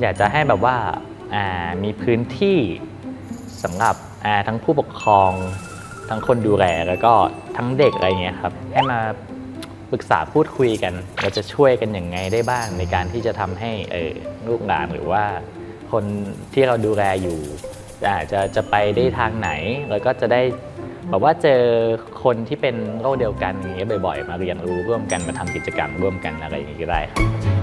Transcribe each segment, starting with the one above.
อยากจะให้แบบว่าามีพื้นที่สำหรับทั้งผู้ปกครอง ทั้งคนดูแลแล้วก็ทั้งเด็กอะไรเงี้ยครับให้มาปรึกษาพูดคุยกัน เราจะช่วยกันอย่างไงได้บ้างในการที่จะทำให้เออลูกหลานหรือว่า คนที่เราดูแลอยู่อาจจะจะไปได้ทางไหน แล้วก็จะได้แบบว่าเจอคนที่เป็นโรคเดียวกันอย่างเงี้ยบ่อยๆ มาเรียนรู้ร่วมกันมาทำกิจกรรมร่วมกันอะไรอย่างงี้ก็ได้ครับ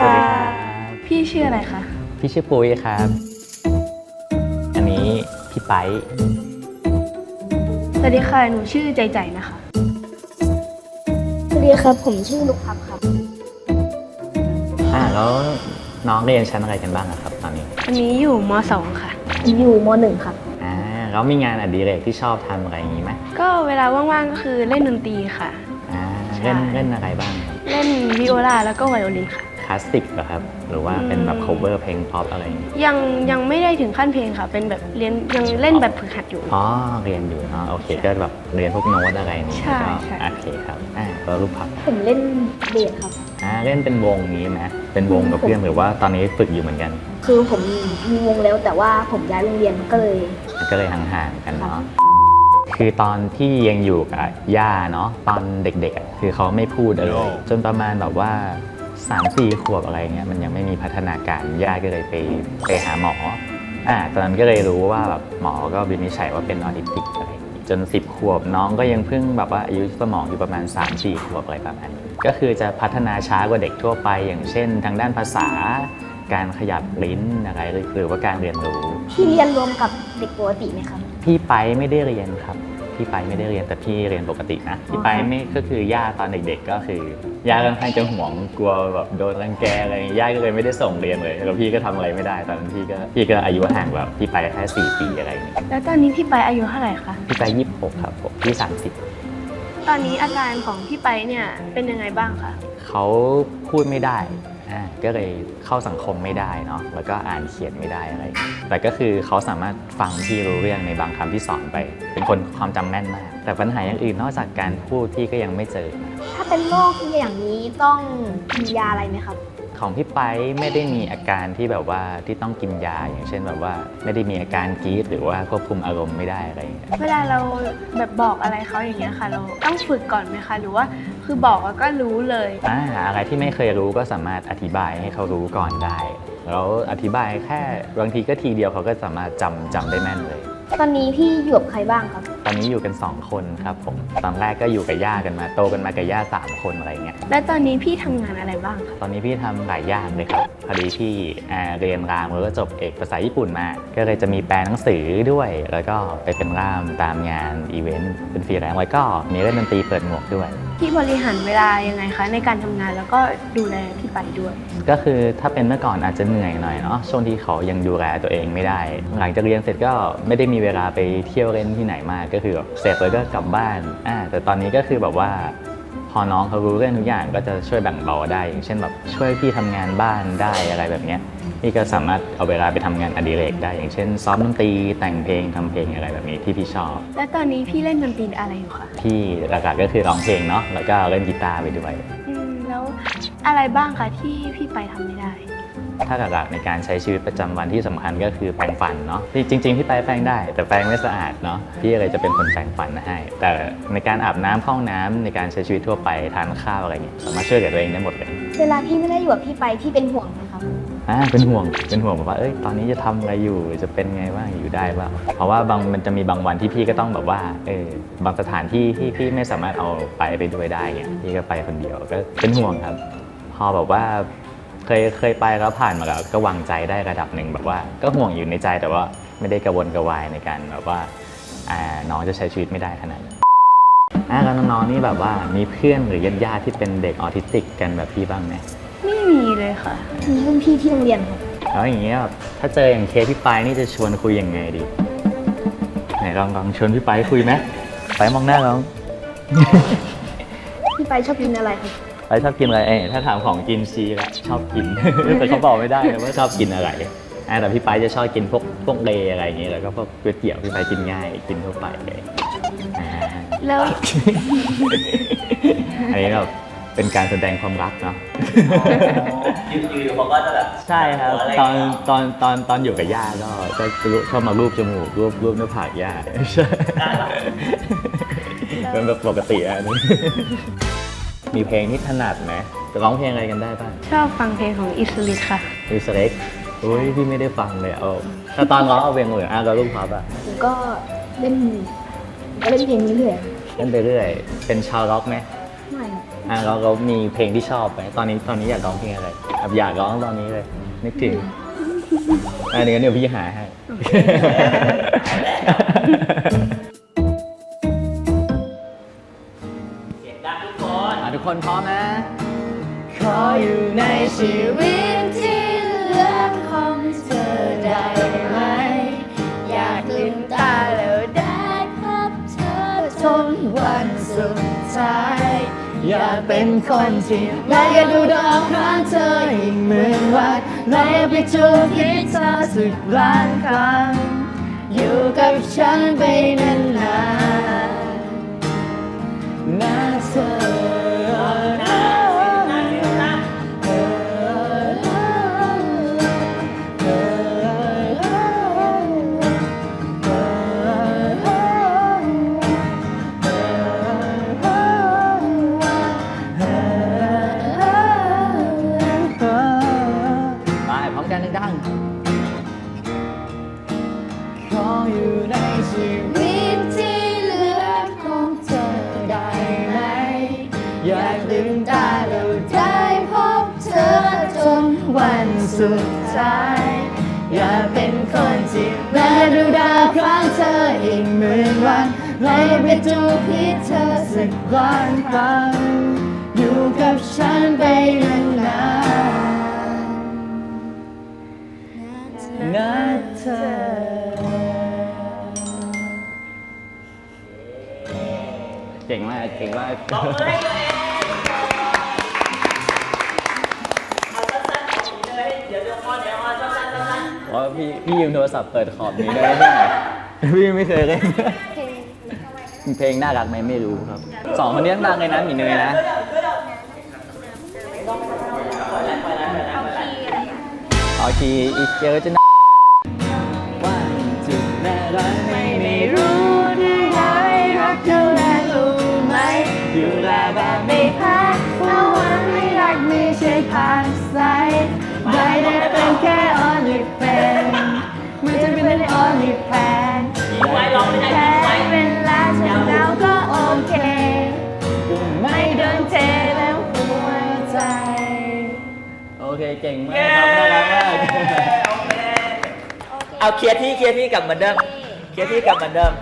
สวัสดีค่ะ พี่ชื่ออะไรคะ พี่ชื่อปุ้ยครับ อันนี้พี่ไปสวัสดีค่ะ หนูชื่อใจใจนะคะ สวัสดีครับ ผมชื่อลูกพับครับ อ่าแล้วน้องเรียนชั้นอะไรกันบ้างอะครับตอนนี้ อันนี้อยู่ม .2 ค่ะ อยู่มหนึ่งครับ อ่าแล้วมีงานอดิเรกที่ชอบทำอะไรอย่างงี้ไหมก็เวลาว่างๆก็คือเล่นดนตรีค่ะ อ่าใช่เล่นเล่นอะไรบ้าง เล่นวิโอลาแล้วก็ไวโอลินค่ะค ลาสสิกเหรอครับ หรือว่าเป็นแบบอืม cover เพลงป๊อปอะไรอย่างงี้ยังยังไม่ได้ถึงขั้นเพลงค่ะ เป็นแบบเรียนยังเล่นแบบฝึกหัดอยู่ อ๋อ เรียนอยู่เนาะโอเค ก็แบบเรียนพวกโน้ตอะไรนี่ใช่ก็ใช่ โอเคครับอ่าแล้วรูปผักผมเล่นเบสครับ อ่าเล่นเป็นวงนี้ไหมเป็นวงกับเพื่อนหรือว่าตอนนี้ฝึกอยู่เหมือนกัน คือผมมีวงแล้วแต่ว่าผมย้ายโรงเรียนก็เลยก็เลยห่างๆกันเนาะ คือตอนที่ยังอยู่กับย่าเนาะตอนเด็กๆอะคือเขาไม่พูดอะไรเลยจนประมาณแบบว่า 3ามสี่ขวบอะไรเงี้ยมันยังไม่มีพัฒนาการย่าก็เลยไปไปหาหมออ่าตอนนั้นก็เลยรู้ว่าแบบหมอก็วินิจฉัยว่าเป็นออทิสติกอะไรอย่างงี้จน 10 ขวบน้องก็ยังเพิ่งแบบว่าอายุสมองอยู่ประมาณ 3-4 ขวบอะไรประมาณนี้ก็คือจะพัฒนาช้ากว่าเด็กทั่วไปอย่างเช่น ทางด้านภาษา การขยับลิ้นอะไรหรือว่าการเรียนรู้ พี่เรียนรวมกับเด็กปกติไหมครับ พี่ไปไม่ได้เรียนครับ พี่ไปไม่ได้เรียนแต่พี่เรียนปกตินะพี่ไปไม่ก็คือย่าตอนเด็กๆก็คือย่าค่อนข้างจะห่วงกลัวแบบโดนรังแกอะไรอย่างเงี้ยย่าก็เลยไม่ได้ส่งเรียนเลยแล้วพี่ก็ทำอะไรไม่ได้ตอนนั้นพี่ก็พี่ก็อายุห่างแบบพี่ไปแค่สี่ปีอะไรอย่างเงี้ยแล้วตอนนี้พี่ไปอายุเท่าไหร่คะพี่ไปยี่สิบหกครับผมพี่สามสิบตอนนี้อาการของพี่ไปเนี่ยเป็นยังไงบ้างคะเขาพูดไม่ได้ อ่าก็เลยเข้าสังคมไม่ได้เนาะแล้วก็อ่านเขียนไม่ได้อะไร แต่ก็คือเขาสามารถฟังพี่รู้เรื่องในบางคำที่สอนไป เป็นคนความจำแม่นมาก แต่ปัญหาอย่างอื่นนอกจากการพูดที่ก็ยังไม่เจอถ้าเป็นโรคอย่างนี้ต้องกินยาอะไรไหมครับ ของพี่ไปไม่ได้มีอาการที่แบบว่าที่ต้องกินยาอย่างเช่นแบบว่าไม่ได้มีอาการกรีดหรือว่าควบคุมอารมณ์ไม่ได้อะไรอย่างเงี้ยเวลาเราแบบบอกอะไรเขาอย่างเงี้ยค่ะ เราต้องฝึกก่อนไหมคะ หรือว่าคือบอกแล้วก็รู้เลยอ่าอะไรที่ไม่เคยรู้ก็สามารถอธิบายให้เขารู้ก่อนได้แล้วอธิบายแค่บางทีก็ทีเดียวเขาก็สามารถจำจำได้แม่นเลย ตอนนี้พี่อยู่กับใครบ้างครับต อนนี้อยู่กัน 2 คนครับผม ตอนแรกก็อยู่กับย่ากันมา โตกันมากับย่าสามคนอะไรเงี้ย และตอนนี้พี่ทำงานอะไรบ้างคะตอนนี้พี่ทำหลายอย่างเลยครับ พอดีพี่อ่าเรียนรามแล้วก็จบเอกภาษาญี่ปุ่นมา ก็เลยจะมีแปลหนังสือด้วย แล้วก็ไปเป็นร่ามตามงานอีเวนต์เป็นฟรีแลนซ์แล้วก็มีเล่นดนตรีเปิดหมวกด้วยพี่บริหารเวลายังไงคะในการทำงานแล้วก็ดูแลพี่ไปด้วย ก็คือถ้าเป็นเมื่อก่อนอาจจะเหนื่อยหน่อยเนาะช่วงที่เขายังดูแลตัวเองไม่ได้ หลังจากเรียนเสร็จก็ไม่ได้มีเวลาไปเที่ยวเล่นที่ไหนมากก็คือแบบเสร็จแล้วก็กลับบ้านอ่าแต่ตอนนี้ก็คือแบบว่าพอน้องเขารู้เรื่องทุกอย่างก็จะช่วยแบ่งเบาได้อย่างเช่นแบบช่วยพี่ทำงานบ้านได้อะไรแบบเนี้ยพี่ก็สามารถเอาเวลาไปทำงานอดิเรกได้อย่างเช่นซ้อมดนตรีแต่งเพลงทำเพลงอะไรแบบนี้ที่พี่ชอบ และตอนนี้พี่เล่นดนตรีอะไรอยู่คะพี่หลักๆก็คือร้องเพลงเนาะแล้วก็เล่นกีตาร์ไปด้วยอืมแล้วอะไรบ้างคะที่พี่ไปทำไม่ได้ ถ้าหลักๆในการใช้ชีวิตประจำวันที่สำคัญก็คือแปรงฟันเนาะที่จริง ๆ พี่ไปแปรงได้ แต่แปรงไม่สะอาดเนาะพี่เลยจะเป็นคนแปรงฟันให้ แต่ในการอาบน้ำเข้าห้องน้ำในการใช้ชีวิตทั่วไปทานข้าวอะไรเงี้ยสามารถช่วยเหลือตัวเองได้หมดเลยเวลาพี่ไม่ได้อยู่กับพี่ไปพี่เป็นห่วงไหมครับอ่าเป็นห่วงเป็นห่วงแบบว่าเอ้ยตอนนี้จะทำอะไรอยู่จะเป็นไงบ้างอยู่ได้บ้างเพราะว่าบางมันจะมีบางวันที่พี่ก็ต้องแบบว่าเออบางสถานที่ที่พี่ไม่สามารถเอาไปไปด้วยได้เงี้ยพี่ก็ไปคนเดียวก็เป็นห่วงครับ พอแบบว่า เคยเคยไปแล้วผ่านมาแล้วก็วางใจได้ระดับหนึ่งแบบว่า ก็ห่วงอยู่ในใจแต่ว่าไม่ได้กระวนกระวายในการแบบว่าอ่าน้องจะใช้ชีวิตไม่ได้ขนาดนั้นอ่าแล้วน้องๆนี่แบบว่ามีเพื่อนหรือญาติๆที่เป็นเด็กออทิสติกกันแบบพี่บ้างไหมไม่มีเลยค่ะ มีรุ่นพี่ที่โรงเรียนครับแล้วอย่างเงี้ยแบบถ้าเจออย่างเคสพี่ไปายนี่จะชวนคุยยังไงดีไหนลองลองชวนพี่ไปายคุยไหมไปมองหน้าน้อง พี่ไปชอบกินอะไรครับ ไปชอบกินอะไรเอ้ยถ้าถามของกินซีละชอบกิน แต่เขาบอกไม่ได้นะว่าชอบกินอะไรอ่าแต่พี่ไปายจะชอบกินพวกพวกเลอะไรอย่างเงี้ยแล้วก็พวกก๋วยเตี๋ยวพี่ไปายกินง่าย กินทั่วไปเลยแล้ว อันนี้แบบเป็นการแสดงความรักเนาะ อยู่ๆเขาก็จะแบบใช่ครับะไตอนตอนตอนตอนอยู่กับย่าก็ก็ชอบมารูปจมูกรูปรูปหน้าผากย่าใช่เป็นแบบปกติอะนี่ มีเพลงที่ถนัดไหมจะร้องเพลงอะไรกันได้บ้างชอบฟังเพลงของอิสลิดค่ะมิวสเล็กอุ้ยพี่ไม่ได้ฟังเลยเอาแต่ตอนร้องเอาเพลงเหมือนอะเราลูกพับอะผมก็เล่นผมก็เล่นเพลงนี้เรื่อยเล่นไปเรื่อย เป็นชาวร็อกไหมไม่อะเราเรามีเพลงที่ชอบไหมตอนนี้ตอนนี้อยากร้องเพลงอะไรแบบอยากร้องตอนนี้เลยนึกถึงอันนี้เดี๋ยวพี่หาให้ ชีวิตที่เหลือของเธอได้ไหม อยากลืมตาแล้วได้พบเธอจนวันสุดท้าย อยากเป็นคนที่แม้จะดูดอกครั้งเธออีกหมื่นวันและไปจูบคิดเธอสักล้านครั้ง อยู่กับฉันไปนานๆนะเธอ อยากลืมตาแล้วได้พบเธอจนวันสุดท้าย อยากเป็นคนที่แม้ดูดาวครั้งเธออีกหมื่นวันและไปจูบที่เธอสักล้านครั้งอยู่กับฉันไปนานๆนะเธอ เก่งมากเก่งมากบอกมือให้ตัวเองเอาสั้นๆแบบนี้เลยเดี๋ยวเดี๋ยวพอเดี๋ยวเอาสั้นๆสั้นว่าพี่พี่ยืมโทรศัพท์เปิดขอบนี้ได้ไหมพี่ไม่เคยเล่นเพลงน่ารักไหมไม่รู้ครับสองคนนี้ดังเลยนะหมีเนยนะเอาคีย์อีกเจอจะน่าว่าจุดน่ารักไม่ไม่ เคเก่งมากครับน่ารักมากเอาเคลียร์ที่เคลียร์ที่กลับเหมือนเดิมเคลียร์ที่กลับเหมือนเดิม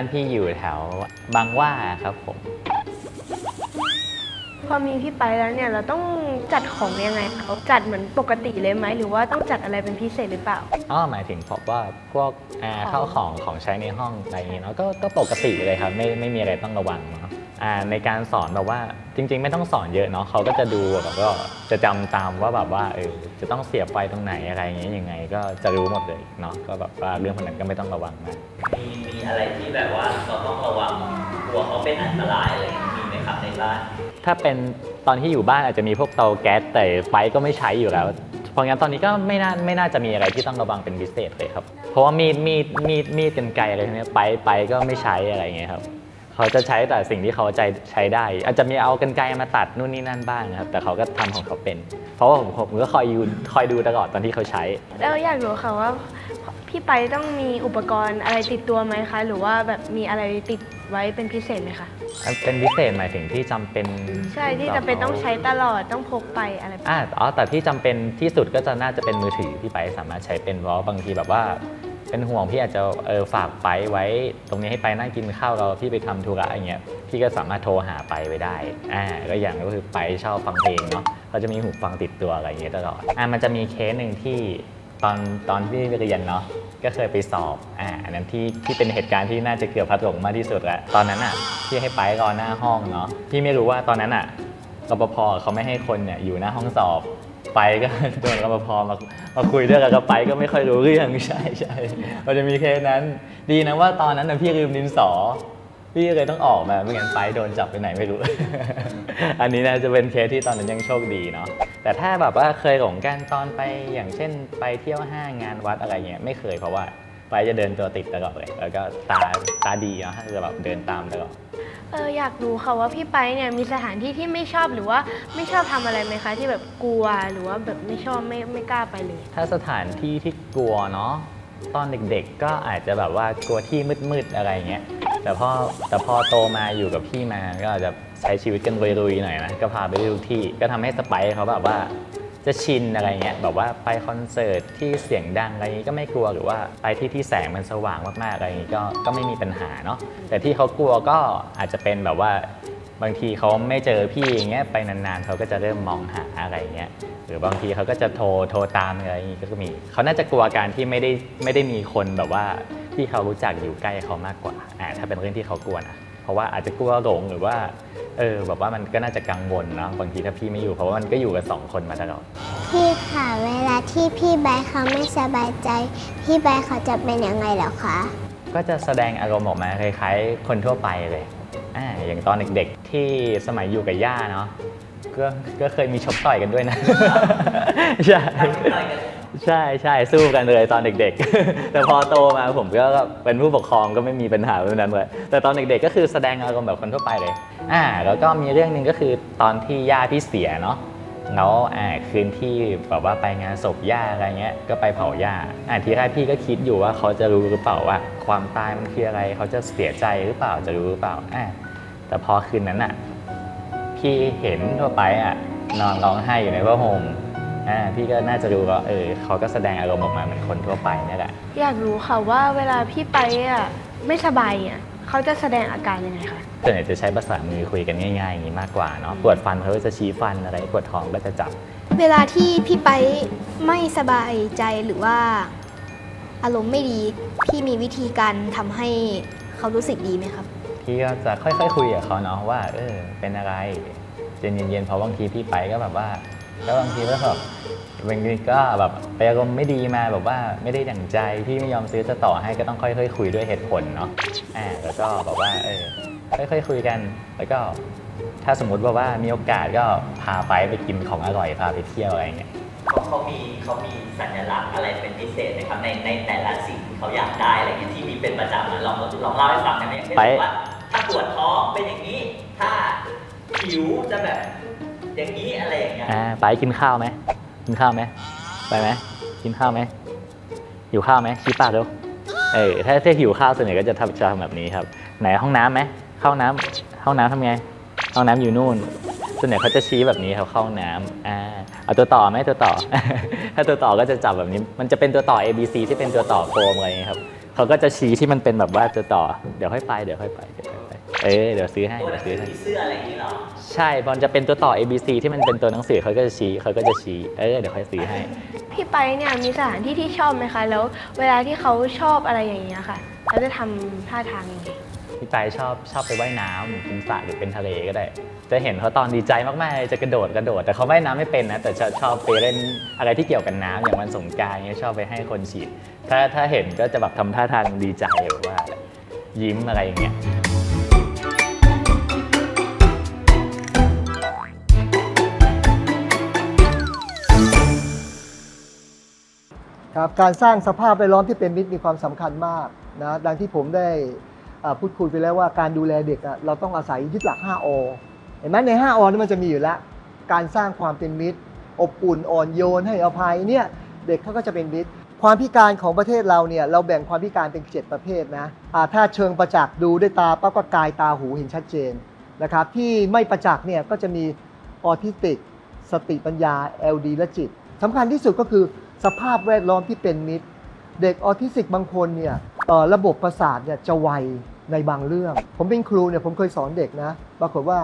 าบ้านพี่อยู่แถวบางหว่าครับผม พอมีพี่ไปแล้วเนี่ยเราต้องจัดของยังไงเขาจัดเหมือนปกติเลยไหมหรือว่าต้องจัดอะไรเป็นพิเศษหรือเปล่า อ๋อหมายถึงผมว่าพวกอ่าข้าวของของใช้ในห้องอะไรอย่างงี้เนาะก็ก็ปกติเลยครับไม่ไม่มีอะไรต้องระวังเนาะอ่าในการสอนแบบว่าจริง ๆ ไม่ต้องสอนเยอะเนาะเขาก็จะดูแบบก็จะจำตามว่าแบบว่าเออจะต้องเสียบไฟตรงไหนอะไรอย่างเงี้ยยังไง ก็จะรู้หมดเลยเนาะก็แบบว่าเรื่องพวกนั้นก็ไม่ต้องระวังมาก มีมีอะไรที่แบบว่าเราต้องระวังกลัวเขาเป็นอันตรายอะไรอย่างนี้มีไหมครับในบ้าน ถ้าเป็นตอนที่อยู่บ้านอาจจะมีพวกเตาแก๊สแต่ไฟก็ไม่ใช้อยู่แล้ว เพราะงั้นตอนนี้ก็ไม่น่าไม่น่าจะมีอะไรที่ต้องระวังเป็นพิเศษเลยครับ เพราะว่ามีดมีดมีดมีดกันไกรอะไรพวกเนี้ยไปไปก็ไม่ใช้อะไรอย่างเงี้ยครับเขาจะใช้แต่สิ่งที่เขาใจใช้ได้ อาจจะมีเอากันไกรมาตัดนู่นนี่นั่นบ้างนะครับ แต่เขาก็ทำของเขาเป็น เพราะว่าผมผมก็คอยยูคอยดูตลอดตอนที่เขาใช้ แล้วอยากรู้ค่ะว่าพี่ไปต้องมีอุปกรณ์อะไรติดตัวไหมคะ หรือว่าแบบมีอะไรติดไว้เป็นพิเศษไหมคะ เป็นพิเศษหมายถึงที่จำเป็นใช่ที่จะเป็นต้องใช้ตลอดต้องพกไปอะไรแบบอ่าอ๋อแต่ที่จำเป็นที่สุดก็จะน่าจะเป็นมือถือที่ไปสามารถใช้เป็นเพราะบางทีแบบว่า เป็นห่วงพี่อาจจะเออฝากไปไว้ ตรงนี้ให้ไปนั่งกินข้าวเราพี่ไปทำธุระอย่างเงี้ยพี่ก็สามารถโทรหาไปไว้ได้อ่าก็อย่างก็คือไปชอบฟังเพลงเนาะเขาจะมีหูฟังติดตัวอะไรอย่างเงี้ยตลอดอ่ามันจะมีเคสหนึ่งที่ ตอนตอนที่เรียนเนาะก็เคยไปสอบอ่าอันนั้นที่ที่เป็นเหตุการณ์ที่น่าจะเกือบพัดหลงมากที่สุดล้วตอนนั้นอะพี่ให้ไปรอหน้าห้องเนาะพี่ไม่รู้ว่าตอนนั้นอะรปภเขาไม่ให้คนเนี่ยอยู่หน้าห้องสอบไปก็โดนรปภมามาคุยด้วยกันก็ไปก็ไม่ค่อยรู้เรื่องใช่ใช่มันจะมีเคสนั้น ดีนะว่าตอนนั้นนะพี่ลืมดินสอ พี่เลยต้องออกมาไม่งั้นไปโดนจับไปไหนไม่รู้ อันนี้นะจะเป็นเคสที่ตอนนั้นยังโชคดีเนาะแต่ถ้าแบบว่าเคยหลงกันตอนไปอย่างเช่น ไปเที่ยวห้างงานวัดอะไรเงี้ยไม่เคยเพราะว่าไปจะเดินตัวติดตลอดเลยแล้วก็ตาตาดีเนาะจะแบบเดินตามตลอดเอออยากรู้ค่ะว่าพี่ไปเนี่ยมีสถานที่ที่ไม่ชอบหรือว่าไม่ชอบทำอะไรไหมคะ ที่แบบกลัวหรือว่าแบบไม่ชอบไม่ไม่กล้าไปเลย ถ้าสถานที่ที่กลัวเนาะตอนเด็กๆ ก็อาจจะแบบว่ากลัวที่มืดๆอะไรเงี้ย แต่พอแต่พอโตมาอยู่กับพี่มาก็อาจจะใช้ชีวิตกันลุยๆหน่อยนะก็พาไปทุกที่ก็ทำให้สไปเขาแบบว่าจะชินอะไรเงี้ยแบบว่าไปคอนเสิร์ตที่เสียงดังอะไรนี้ก็ไม่กลัวหรือว่าไปที่ที่แสงมันสว่างมากๆอะไรนี้ก็ก็ไม่มีปัญหาเนาะแต่ที่เขากลัวก็อาจจะเป็นแบบว่า บางทีเขาไม่เจอพี่อย่างเงี้ยไปนานๆเขาก็จะเริ่มมองหาอะไรเงี้ยหรือบางทีเขาก็จะโทรโทรตามอะไรอย่างงี้ก็มีเขาน่าจะกลัวการที่ไม่ได้ไม่ได้มีคนแบบว่าที่เขารู้จักอยู่ใกล้เขามากกว่าอ่าถ้าเป็นเรื่องที่เขากลัวนะเพราะว่าอาจจะกลัวหลงหรือว่าเออแบบว่ามันก็น่าจะกังวลเนาะบางทีถ้าพี่ไม่อยู่เพราะว่ามันก็อยู่กันสองคนมาตลอดพี่ค่ะเวลาที่พี่ใบร์ทเขาไม่สบายใจ พี่ใบร์ทเขาจะเป็นยังไงเหรอคะ ก็จะแสดงอารมณ์ออกมาคล้ายๆคนทั่วไปเลย อ่าอย่างตอนเด็กๆ ที่สมัยอยู่กับย่าเนาะก็ก็เคยมีชกต่อยกันด้วยนะ ใช่ใช่ใช่สู้กันเลยตอนเด็กๆ แต่พอโตมาผมก็เป็นผู้ปกครองก็ไม่มีปัญหาเรื่องนั้นเลยแต่ตอนเด็กๆ ก็คือแสดงอารมณ์แบบคนทั่วไปเลย อ่า แล้วก็มีเรื่องหนึ่งก็คือตอนที่ย่าพี่เสียเนาะ แล้วอ่าคืนที่แบบว่าไปงานศพย่าอะไรเงี้ยก็ไปเผาย่าอ่าทีแรกพี่ก็คิดอยู่ว่าเขาจะรู้หรือเปล่าว่า ความตายมันคืออะไรเขาจะเสียใจหรือเปล่าจะรู้หรือเปล่าอ่าแต่พอคืนนั้นอะพี่เห็นทั่วไปอะนอนร้องไห้อยู่ในผ้าห่มอ่าพี่ก็น่าจะรู้ว่าเออเขาก็แสดงอารมณ์ออกมาเหมือนคนทั่วไปนี่แหละอยากรู้ค่ะว่าเวลาพี่ไปอะไม่สบายอะ เขาจะแสดงอาการยังไงคะส่วนใหญ่จะใช้ภาษามือคุยกันง่ายๆอย่างนี้มากกว่าเนาะปวดฟันเขาก็จะชี้ฟันอะไรปวดท้องก็จะจับ เวลาที่พี่ไปไม่สบายใจหรือว่า อารมณ์ไม่ดี พี่มีวิธีการทำให้เขารู้สึกดีไหมครับ พี่ก็จะค่อยๆคุยกับเขาเนาะว่าเออเป็นอะไรใจเย็นๆเพราะบางทีพี่ไปก็แบบว่า แล้วบางทีก็แบบบางทีก็แบบไปอารมณ์ไม่ดีมาแบบว่าไม่ได้ดั่งใจพี่ไม่ยอมซื้อจะต่อให้ก็ต้องค่อยๆคุยด้วยเหตุผลเนาะอ่าแล้วก็บอกว่าเออค่อยๆคุยกัน แล้วก็ถ้าสมมติว่าว่ามีโอกาสก็พาไปไปกินของอร่อยพาไปเที่ยวอะไรเงี้ยเขาเขามีเขามีสัญลักษณ์อะไรเป็นพิเศษไหมครับในในแต่ละสิ่งที่เขาอยากได้อะไรเงี้ยที่มีเป็นประจำนะลองลองเล่าให้ฟังได้ไหมเช่นว่าถ้าปวดท้องเป็นอย่างนี้ ถ้าผิวจะแบบ อย่างนี้อะไรอย่างเงี้ยอ่าไปกินข้าวไหมกินข้าวไหมไปไหมกินข้าวไหมหิวข้าวไหมชี้ปากเร็วเออถ้าถ้าหิวข้าวส่วนใหญ่ก็จะทำจะทำแบบนี้ครับ ไหนห้องน้ำไหมเข้าห้องน้ำห้องน้ำทำไงห้องน้ำอยู่นู่น ส่วนใหญ่เขาจะชี้แบบนี้ครับเข้าห้องน้ำอ่าเอาตัวต่อไหมตัวต่อ ถ้าตัวต่อก็จะจับแบบนี้ มันจะเป็นตัวต่อ A B C ที่เป็นตัวต่อโฟมอะไรอย่างเงี้ยครับ เขาก็จะชี้ที่มันเป็นแบบว่าตัวต่อ เดี๋ยวค่อยไป เดี๋ยวค่อยไป เดี๋ยวค่อยไป เออเดี๋ยวซื้อให้ ตัวหเดี๋นัยวงสืซื้อให้อผีเสื้ออะไรอย่างนี้เหรอใช่บอลจะเป็นตัวต่อ A B C ที่มันเป็นตัวหนังสือเขาก็จะชี้เขาก็จะชี้ เออเดี๋ยวค่อยซื้อให้ พี่ไปเนี่ยมีสถานที่ที่ชอบไหมคะ แล้วเวลาที่เขาชอบอะไรอย่างเงี้ยค่ะเขาจะทำท่าทางยังไง พี่ปายชอบชอบไปว่ายน้ำเป็นสระหรือเป็นทะเลก็ได้ จะเห็นเขาตอนดีใจมากๆจะกระโดดกระโดด แต่เขาว่ายน้ำไม่เป็นนะ แต่ชอบชอบไปเล่นอะไรที่เกี่ยวกับน้ำอย่างวันสงกรานต์เงี้ยชอบไปให้คนฉีด ถ้าถ้าเห็นก็จะแบบทำท่าทางดีใจแบบว่า ยิ้มอะไรอย่างเงี้ยครับการสร้างสภาพแวดล้อมที่เป็นมิตรมีความสำคัญมากนะดังที่ผมได้ พูดคุยไปแล้วว่าการดูแลเด็กเราต้องอาศัยยึดหลัก 5 อ เห็นไหมใน 5 อนี่มันจะมีอยู่แล้ว การสร้างความเป็นมิตร อบอุ่นอ่อนโยนให้อภัยเนี่ยเด็กเขาก็จะเป็นมิตร ความพิการของประเทศเราเนี่ยเราแบ่งความพิการเป็น 7 ประเภทนะอ่าถ้าเชิงประจักษ์ดูด้วยตาปั๊บก็กายตาหูเห็นชัดเจนนะครับที่ไม่ประจักษ์เนี่ยก็จะมีออทิสติก สติปัญญา LD และจิตสำคัญที่สุดก็คือสภาพแวดล้อมที่เป็นมิตร เด็กออทิสติกบางคนเนี่ย ระบบประสาทเนี่ยจะไวในบางเรื่อง ผมเป็นครูเนี่ยผมเคยสอนเด็กนะปรากฏว่า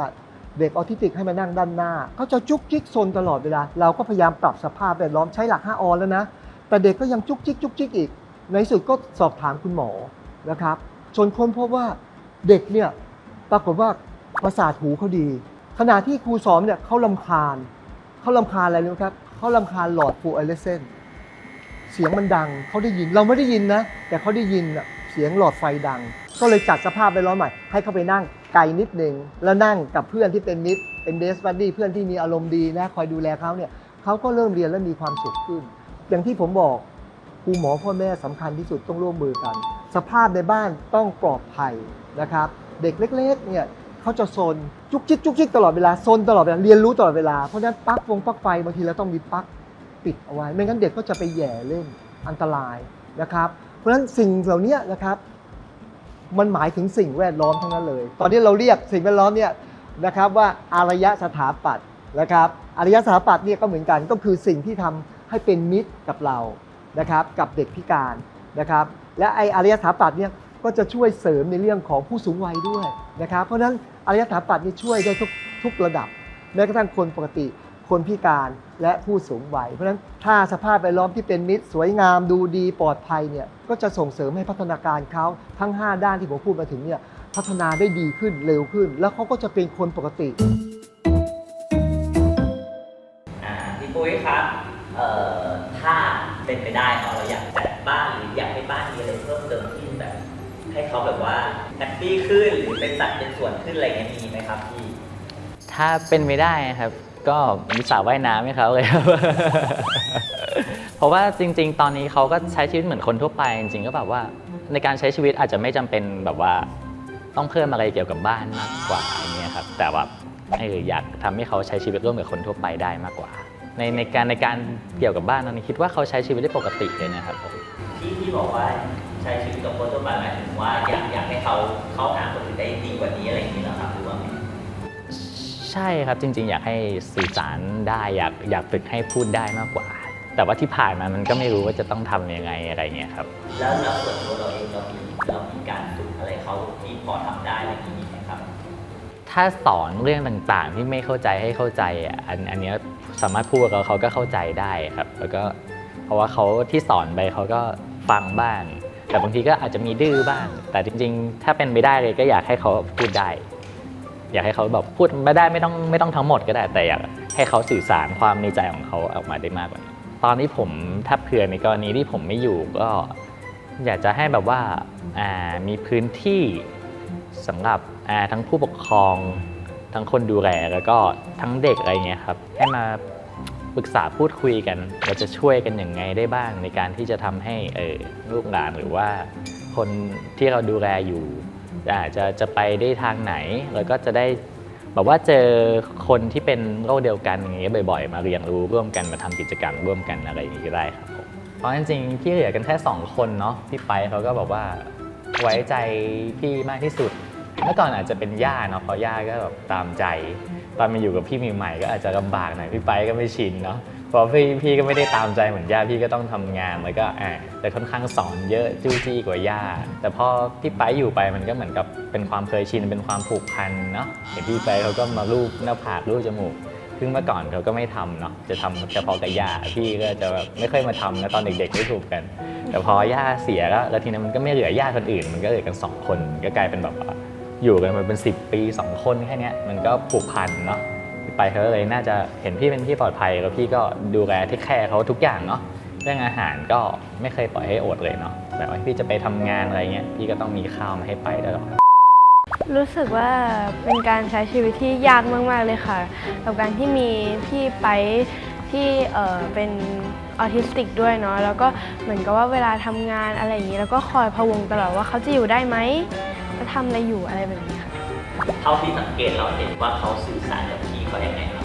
เด็กออทิสติกให้มานั่งด้านหน้าเขาจะจุกจิกซนตลอดเวลา เราก็พยายามปรับสภาพแวดล้อมใช้หลัก 5 ออนแล้วนะ แต่เด็กก็ยังจุกจิกจุกจิกอีก ในที่สุดก็สอบถามคุณหมอนะครับจนค้นพบว่าเด็กเนี่ยปรากฏว่าประสาทหูเขาดี ขณะที่ครูสอนเนี่ยเขาลำคาญเขาลำคาญอะไรรู้ครับเขาลำคาญหลอดฟูออเรสเซนต์ เสียงมันดังเขาได้ยินเราไม่ได้ยินนะ แต่เขาได้ยินอะเสียงหลอดไฟดัง ก็เลยจัดสภาพไปร้อนใหม่ ให้เขาไปนั่งไกลนิดนึงแล้วนั่งกับเพื่อนที่เป็นมิตรเป็นเดสบัดดี้เพื่อนที่มีอารมณ์ดีนะคอยดูแลเขาเนี่ยเขาก็เริ่มเรียนและมีความสุขขึ้น อย่างที่ผมบอกครูหมอพ่อแม่สำคัญที่สุดต้องร่วมมือกัน สภาพในบ้านต้องปลอดภัยนะครับ เด็กเล็กๆเนี่ยเขาจะโซนจุกจิกจุกจิกตลอดเวลาโซนตลอดเวลาเรียนรู้ตลอดเวลาเพราะฉะนั้นปลั๊กวงปลั๊กไฟบางทีเราต้องมีปลั๊ก ปิดเอาไว้ ไม่งั้นเด็กก็จะไปแย่เล่นอันตรายนะครับ เพราะฉะนั้นสิ่งเหล่านี้นะครับมันหมายถึงสิ่งแวดล้อมทั้งนั้นเลย ตอนนี้เราเรียกสิ่งแวดล้อมเนี่ยนะครับว่าอารยสถาปัตย์นะครับอารยสถาปัตย์เนี่ยก็เหมือนกันก็คือสิ่งที่ทำให้เป็นมิตรกับเรานะครับกับเด็กพิการนะครับ และไออารยสถาปัตย์เนี่ยก็จะช่วยเสริมในเรื่องของผู้สูงวัยด้วยนะครับ เพราะฉะนั้นอารยสถาปัตย์นี่ช่วยได้ทุกทุกระดับแม้กระทั่งคนปกติ คนพิการและผู้สูงวัย เพราะฉะนั้นถ้าสภาพแวดล้อมที่เป็นมิตร สวยงามดูดีปลอดภัยเนี่ยก็จะส่งเสริมให้พัฒนาการเขาทั้ง 5 ด้านที่ผมพูดมาถึงเนี่ยพัฒนาได้ดีขึ้นเร็วขึ้น แล้วเขาก็จะเป็นคนปกติ อ่าพี่ปุ้ยครับเอ่อถ้าเป็นไปได้เนาะเราอยากจัดบ้านหรืออยากให้บ้านมีอะไรเพิ่มเติมที่แบบ ให้เขาแบบว่าแฮปปี้ขึ้นหรือเป็นสัดเป็นส่วนขึ้นอะไรเงี้ยมีไหมครับพี่ ถ้าเป็นไม่ได้นะครับ ก็มีสระว่ายน้ำให้เขาเลยครับ เพราะว่าจริง ๆ ตอนนี้เขาก็ใช้ชีวิตเหมือนคนทั่วไป จริงๆก็แบบว่าในการใช้ชีวิตอาจจะไม่จำเป็นแบบว่าต้องเพิ่มอะไรเกี่ยวกับบ้านมากกว่าอย่างเงี้ยครับแต่ว่าเอออยากทำให้เขาใช้ชีวิตร่วมกับคนทั่วไปได้มากกว่า ในในการในการเกี่ยวกับบ้านตอนนี้คิดว่าเขาใช้ชีวิตได้ปกติเลยนะครับผม ที่ที่บอกว่าใช้ชีวิตกับคนทั่วไปหมายถึงว่าอยากอยากให้เขาเข้าหาคนอื่นได้ดีกว่านี้อะไรอย่างนี้เหรอครับ ใช่ครับจริง ๆ อยากให้สื่อสารได้อยากอยากฝึกให้พูดได้มากกว่า แต่ว่าที่ผ่านมามันก็ไม่รู้ว่าจะต้องทำยังไงอะไรเงี้ยครับแล้วแล้วส่วนตัวเราเองเรามีเรามีการฝึกอะไรเขาที่พอทำได้อะไรอย่างนี้ไหมครับ ถ้าสอนเรื่องต่างๆ ที่ไม่เข้าใจให้เข้าใจอะอันอันเนี้ยสามารถพูดกับเขาเขาก็เข้าใจได้ครับ แล้วก็เพราะว่าเขาที่สอนไปเขาก็ฟังบ้างแต่บางทีก็อาจจะมีดื้อบ้าง แต่จริง ๆ ถ้าเป็นไปได้เลยก็อยากให้เขาพูดได้ อยากให้เขาแบบพูดไม่ได้ไม่ต้องไม่ต้องทั้งหมดก็ได้แต่อยากให้เขาสื่อสารความในใจของเขาออกมาได้มากกว่านี้ตอนที่ผมถ้าเผื่อในกรณีที่ผมไม่อยู่ก็อยากจะให้แบบว่าามีพื้นที่สำหรับทั้งผู้ปกครอง ทั้งคนดูแลแล้วก็ทั้งเด็กอะไรเงี้ยครับให้มาปรึกษาพูดคุยกันเราจะช่วยกันอย่างไงได้บ้างในการที่จะทำให้เออลูกหลานหรือว่าคนที่เราดูแลอยู่ จจะจะไปได้ทางไหน แล้วก็จะได้แบบว่าเจอคนที่เป็นโรคเดียวกันอย่างเงี้ยบ่อยๆ มาเรียนรู้ร่วมกันมาทำกิจกรรมร่วมกันอะไรอย่างงี้ก็ได้ครับผมเพราะจริงๆพี่เหลือกันแค่สองคนเนาะพี่ไปเขาก็บอกว่าไว้ใจพี่มากที่สุดเมื่อก่อนอาจจะเป็นย่าเนาะเพราะย่าก็แบบตามใจ ตอนมาอยู่กับพี่มีใหม่ก็อาจจะลำบากหน่อยพี่ไปก็ไม่ชินเนาะ เพราะพี่พี่ก็ไม่ได้ตามใจเหมือนย่าพี่ก็ต้องทำงานแล้วก็อ่าแต่ค่อนข้างสอนเยอะจู้จี้กว่าย่า แต่พอพี่ไปอยู่ไปมันก็เหมือนกับเป็นความเคยชินเป็นความผูกพันเนาะเห็นพี่ไปเขาก็มาลูบหน้าผากลูบจมูกซึ่งเมื่อก่อนเขาก็ไม่ทำเนาะ จะทำเฉพาะกับย่าพี่ก็จะแบบไม่เคยมาทำนะตอนเด็กๆไม่ถูกกัน แต่พอย่าเสียแล้วแล้วทีนี้มันก็ไม่เหลือญาคนอื่น มันก็เหลือกันสองคน ก็กลายเป็นแบบว่าอยู่กันมาเป็น 10 ปี 2 คนแค่นี้มันก็ผูกพันเนาะ ไปเขาเลยน่าจะเห็นพี่เป็นพี่ปลอดภัย แล้วพี่ก็ดูแลที่แค่เขาทุกอย่างเนาะเรื่องอาหารก็ไม่เคยปล่อยให้อดเลยเนาะแบบว่าพี่จะไปทำงานอะไรเงี้ยพี่ก็ต้องมีข้าวมาให้ไปตลอดรู้สึกว่าเป็นการใช้ชีวิตที่ยากมาก ๆ เลยค่ะ กับการที่มีพี่ไปที่เอ่อเป็นออทิสติกด้วยเนาะแล้วก็เหมือนกับว่าเวลาทำงานอะไรอย่างนี้ แล้วก็คอยพะวงตลอดว่าเขาจะอยู่ได้ไหมจะทำอะไรอยู่อะไรแบบนี้ค่ะ เท่าที่สังเกตเราเห็นว่าเขาสื่อสารกับพี่ เขาอย่างไงครับ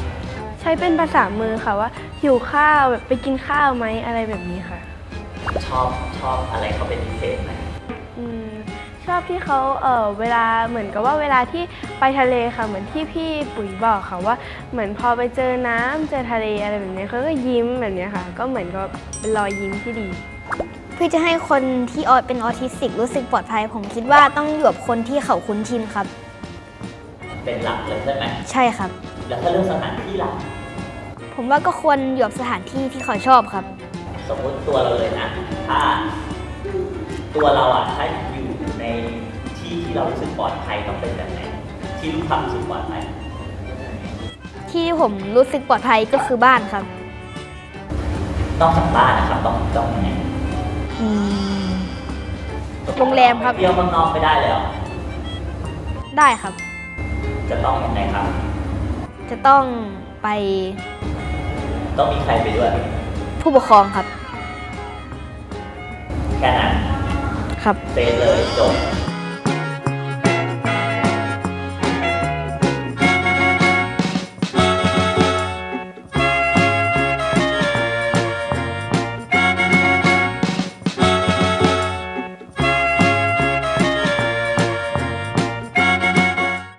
ใช้เป็นภาษามือค่ะว่าหิวข้าวแบบไปกินข้าวไหมอะไรแบบนี้ค่ะ ชอบชอบอะไรเขาเป็นพิเศษไหมอืมชอบที่เขาเออเวลาเหมือนกับว่าเวลาที่ไปทะเลค่ะ เหมือนที่พี่ปุ๋ยบอกค่ะว่า เหมือนพอไปเจอน้ำเจอทะเลอะไรแบบนี้เขาก็ยิ้มแบบนี้ค่ะ ก็เหมือนกับเป็นรอยยิ้มที่ดี เพื่อจะให้คนที่ออเป็นออทิสติกรู้สึกปลอดภัย ผมคิดว่าต้องอยู่กับคนที่เขาคุ้นชินครับ เป็นหลักเลยใช่ไหม ใช่ครับ แล้วถ้าเรื่องสถานที่ล่ะผมว่าก็ควรอยู่กับสถานที่ที่เขาชอบครับ สมมติตัวเราเลยนะ ถ้า ตัวเราอะถ้าอยู่ในที่ที่เรารู้สึกปลอดภัยต้องเป็นแบบไหนที่รู้ความรู้สึกปลอดภัยที่ผมรู้สึกปลอดภัยก็คือบ้านครับ ต้องจากบ้านนะครับต้องต้องยังไงอืม โรงแรมครับไปเที่ยวข้างนอกไม่ได้เลยเหรอได้ครับ จะต้องยังไงครับ จะต้องไปต้องมีใครไปด้วย ผู้ปกครองครับ แค่นั้นครับ เซฟเลยจบ